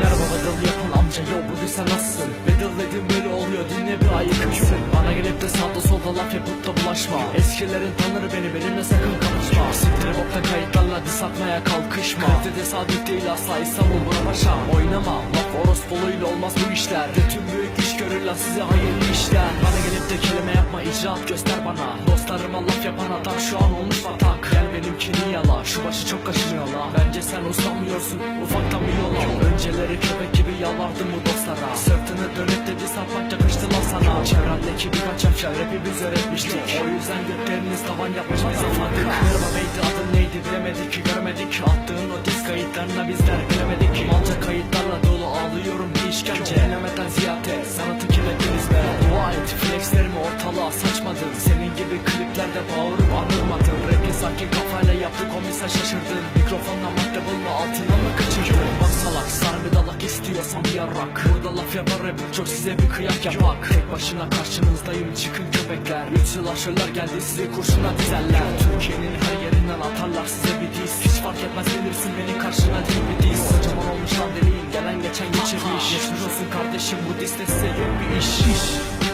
Merhaba Badal yakın amca yo buradaysa nasılsın? Bedel böyle oluyor dinle bir ayıkmışsın Bana gelip sağda solda laf yapıp bulaşma. Eskilerin tanır beni benimle sakın kapışma. Siktir boktan kayıtlarla diss atmaya kalkışma. Kalite tesadüf değil asla İstanbul buna başa. Oynama laf orospoluyla olmaz bu işler. De tüm büyük iş görürler size hayırlı işler. Bana gelip de kelime yapma icraat göster bana. Dostlarıma laf yapan adam şu an olmuş batak Gel benimkini yala şu başı çok kaşınıyor la Bence sen uslanmıyorsun ufaktan bir yola. Önceleri köpek gibi yalvardım bu dostlara. Sırtını dönüp dedi sapmak yakıştı lan sana. Çevrendeki birkaç efşar rapi biz öğretmiştik. O yüzden gökleriniz tavan yapmış biz anladık Kırma beydi adın neydi bilemedik ki görmedik Senin gibi kliplerde bağırıp anırmadın Rap'i sanki kafayla yaptı komisa şaşırdın. Mikrofonla maktebul mu altına mı kaçırdın? Bak salak sarmı dalak istiyorsan bir yarrak Burada laf yapar rap çok size bir kıyak yapak. Tek başına karşınızdayım çıkın köpekler. Üç yıl aşırlar geldi sizi kurşuna dizerler. Türkiye'nin her yerinden atarlar size bir diz. Hiç fark etmez gelirsin beni karşına değil bir diz. Kocaman olmuş lan deliğin gelen geçen geçirmiş. Geçmiş olsun kardeşim bu diste size yok bir iş, iş.